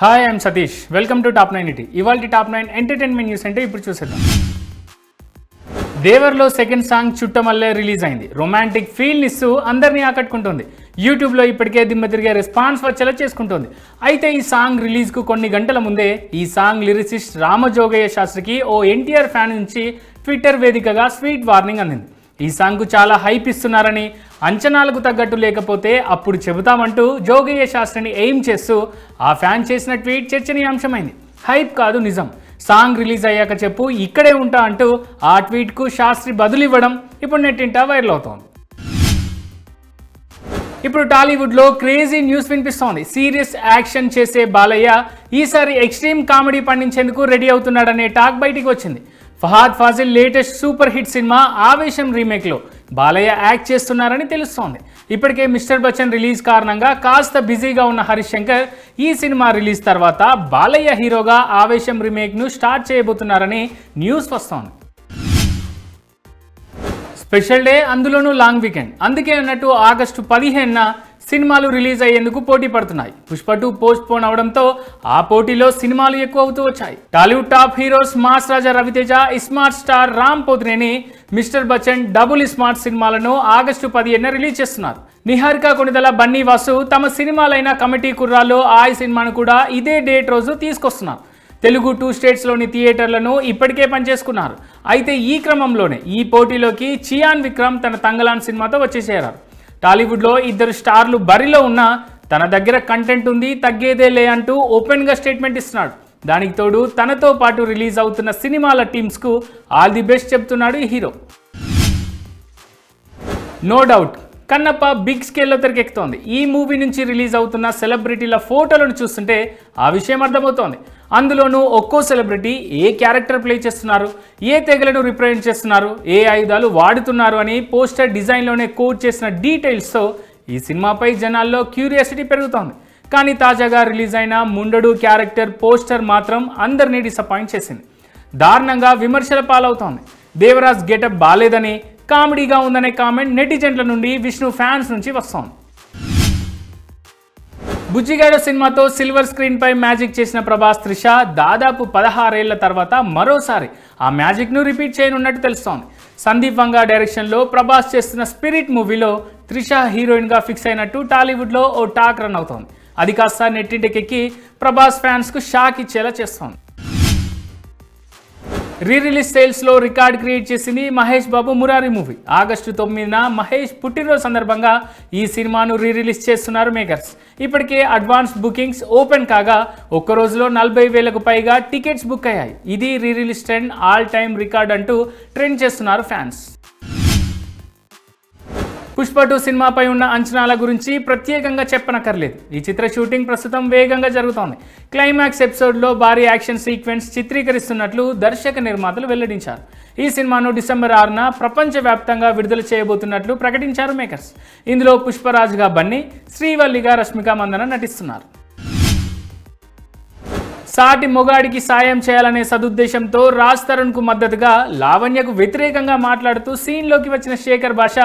Hi I'm Satish welcome to top nine ET ఇవాళ top nine entertainment news అంటే ఇప్పుడు చూసేద్దాం. దేవర్లో సెకండ్ సాంగ్ చుట్టమల్లే రిలీజ్ అయింది. రొమాంటిక్ ఫీల్ ఇస్తూ అందరినీ ఆకట్టుకుంటుంది. యూట్యూబ్లో ఇప్పటికే దిమ్మ తిరిగే రెస్పాన్స్ వచ్చేలా చేసుకుంటుంది. అయితే ఈ సాంగ్ రిలీజ్కు కొన్ని గంటల ముందే ఈ సాంగ్ లిరిసిస్ట్ రామజోగయ్య శాస్త్రికి ఓ ఎన్టీఆర్ ఫ్యాన్ నుంచి ట్విట్టర్ వేదికగా స్వీట్ వార్నింగ్ అందింది. ఈ సాంగ్కు చాలా హైప్ ఇస్తున్నారని అంచనాలకు తగ్గట్టు లేకపోతే అప్పుడు చెబుతామంటూ జోగయ్య శాస్త్రిని ఎయిమ్ చేస్తూ ఆ ఫ్యాన్ చేసిన ట్వీట్ చర్చనీయాంశమైంది. హైప్ కాదు నిజం. సాంగ్ రిలీజ్ అయ్యాక చెప్పు ఇక్కడే ఉంటా అంటూ ఆ ట్వీట్కు శాస్త్రి బదులివ్వడం ఇప్పుడు నెట్టింట వైరల్ అవుతోంది. ఇప్పుడు టాలీవుడ్లో క్రేజీ న్యూస్ వినిపిస్తోంది. సీరియస్ యాక్షన్ చేసే బాలయ్య ఈసారి ఎక్స్ట్రీమ్ కామెడీ పండించేందుకు రెడీ అవుతున్నాడనే టాక్ బయటికి వచ్చింది. Fahadh Faasil latest super hit cinema Aavesham రీమేక్లో Balayya act చేస్తున్నారని తెలుస్తోంది. ఇప్పటికే మిస్టర్ బచ్చన్ రిలీజ్ కారణంగా కాస్త బిజీగా ఉన్న హరిశంకర్ ఈ సినిమా రిలీజ్ తర్వాత బాలయ్య హీరోగా ఆవేశం రీమేక్ను స్టార్ట్ చేయబోతున్నారని న్యూస్ వస్తోంది. స్పెషల్ డే అందులోనూ లాంగ్ వీకెండ్. అందుకే అన్నట్టు ఆగస్టు పదిహేనున సినిమాలు రిలీజ్ అయ్యేందుకు పోటీ పడుతున్నాయి. పుష్ప టూ పోస్ట్ పోన్ అవడంతో ఆ పోటీలో సినిమాలు ఎక్కువ అవుతూ వచ్చాయి. Tollywood top heroes mass Raja Ravi Teja smart star Ram Pothineni mister Bachchan double smart సినిమాలను ఆగస్టు పదిహేనున రిలీజ్ చేస్తున్నారు. నిహారిక కొనిదల బన్నీ వాసు తమ సినిమాలైన కమిటీ కుర్రాల్లో ఆయ్ సినిమాను కూడా ఇదే డేట్ రోజు తీసుకొస్తున్నారు. తెలుగు టూ స్టేట్స్లోని థియేటర్లను ఇప్పటికే పనిచేసుకున్నారు. అయితే ఈ క్రమంలోనే ఈ పోటీలోకి చియాన్ విక్రమ్ తన తంగలాన్ సినిమాతో వచ్చేసేరారు. టాలీవుడ్లో ఇద్దరు స్టార్లు బరిలో ఉన్నా తన దగ్గర కంటెంట్ ఉంది తగ్గేదే లే అంటూ ఓపెన్గా స్టేట్మెంట్ ఇస్తున్నాడు. దానికి తోడు తనతో పాటు రిలీజ్ అవుతున్న సినిమాల టీమ్స్కు ఆల్ ది బెస్ట్ చెప్తున్నాడు ఈ hero. No doubt Kannappa big స్కేల్లో తెరకెక్కుతోంది. ఈ మూవీ నుంచి రిలీజ్ అవుతున్న సెలబ్రిటీల ఫోటోలను చూస్తుంటే ఆ విషయం అర్థమవుతోంది. అందులోనూ ఒక్కో సెలబ్రిటీ ఏ క్యారెక్టర్ ప్లే చేస్తున్నారు ఏ తెగలను రిప్రజెంట్ చేస్తున్నారు ఏ ఆయుధాలు వాడుతున్నారు అని పోస్టర్ డిజైన్లోనే కోడ్ చేసిన డీటెయిల్స్తో ఈ సినిమాపై జనాల్లో క్యూరియాసిటీ పెరుగుతోంది. కానీ తాజాగా రిలీజ్ అయిన ముండడు క్యారెక్టర్ పోస్టర్ మాత్రం అందరినీ డిసప్పాయింట్ చేసింది. దారుణంగా విమర్శల పాలవుతోంది. దేవరాజ్ గెటప్ బాలేదని కామెడీగా ఉందనే కామెంట్ నెటిజన్ల నుండి విష్ణు ఫ్యాన్స్ నుంచి వస్తోంది. బుజ్జిగాడు సినిమాతో సిల్వర్ స్క్రీన్ పై మ్యాజిక్ చేసిన ప్రభాస్ త్రిష దాదాపు పదహారేళ్ళ తర్వాత మరోసారి ఆ మ్యాజిక్ను రిపీట్ చేయనున్నట్టు తెలుస్తోంది. సందీప్ వంగా డైరెక్షన్లో ప్రభాస్ చేస్తున్న స్పిరిట్ మూవీలో త్రిష హీరోయిన్గా ఫిక్స్ అయినట్టు టాలీవుడ్లో ఓ టాక్ రన్ అవుతోంది. అది కాస్త నెట్టింటికెక్కి ప్రభాస్ ఫ్యాన్స్కు షాక్ ఇచ్చేలా చేస్తోంది. రీ రిలీజ్ సేల్స్లో రికార్డ్ క్రియేట్ చేసింది మహేష్ బాబు మురారి మూవీ. ఆగస్టు తొమ్మిదిన మహేష్ పుట్టినరోజు సందర్భంగా ఈ సినిమాను రీ రిలీజ్ చేస్తున్నారు మేకర్స్. ఇప్పటికే అడ్వాన్స్ బుకింగ్స్ ఓపెన్ కాగా ఒక్క రోజులో నలభై వేలకు పైగా టికెట్స్ బుక్ అయ్యాయి. ఇది re release trend all time record అంటూ ట్రెండ్ చేస్తున్నారు ఫ్యాన్స్. పుష్ప టూ సినిమాపై ఉన్న అంచనాల గురించి ప్రత్యేకంగా చెప్పనక్కర్లేదు. ఈ చిత్ర షూటింగ్ ప్రస్తుతం వేగంగా జరుగుతోంది. క్లైమాక్స్ ఎపిసోడ్లో భారీ యాక్షన్ సీక్వెన్స్ చిత్రీకరిస్తున్నట్లు దర్శక నిర్మాతలు వెల్లడించారు. ఈ సినిమాను డిసెంబర్ ఆరున ప్రపంచవ్యాప్తంగా విడుదల చేయబోతున్నట్లు ప్రకటించారు మేకర్స్. ఇందులో పుష్పరాజ్గా బన్నీ శ్రీవల్లిగా రష్మిక మందన నటిస్తున్నారు. సాటి మొగాడికి సాయం చేయాలనే సదుద్దేశంతో రాజ్ తరుణ్కు మద్దతుగా లావణ్యకు వ్యతిరేకంగా మాట్లాడుతూ సీన్లోకి వచ్చిన శేఖర్ భాష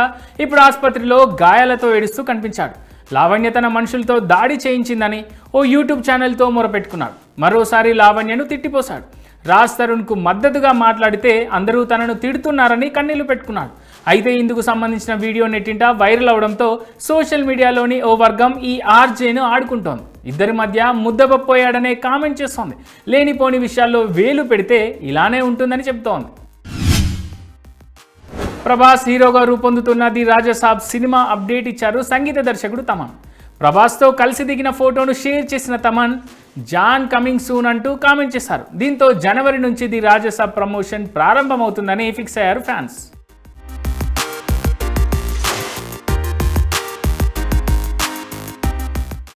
ఇప్పుడు ఆసుపత్రిలో గాయాలతో ఏడుస్తూ కనిపించాడు. లావణ్య తన మనుషులతో దాడి చేయించిందని ఓ యూట్యూబ్ ఛానల్తో మొరపెట్టుకున్నాడు. మరోసారి లావణ్యను తిట్టిపోశాడు. రాజ్ తరుణ్కు మద్దతుగా మాట్లాడితే అందరూ తనను తిడుతున్నారని కన్నీళ్ళు పెట్టుకున్నాడు. అయితే ఇందుకు సంబంధించిన వీడియో నెట్టింట వైరల్ అవడంతో సోషల్ మీడియాలోని ఓ వర్గం ఈ ఆర్జేను ఆడుకుంటోంది. ఇద్దరి మధ్య ముద్దబపోయాడనే కామెంట్ చేస్తోంది. లేనిపోని విషయాల్లో వేలు పెడితే ఇలానే ఉంటుందని చెబుతోంది. ప్రభాస్ హీరోగా రూపొందుతున్న ది రాజసాబ్ సినిమా అప్డేట్ ఇచ్చారు సంగీత దర్శకుడు తమన్. ప్రభాస్తో కలిసి దిగిన ఫోటోను షేర్ చేసిన తమన్ జాన్ కమింగ్ సూన్ అంటూ కామెంట్ చేశారు. దీంతో జనవరి నుంచి ది రాజసాబ్ ప్రమోషన్ ప్రారంభమవుతుందని ఫిక్స్ అయ్యారు ఫ్యాన్స్.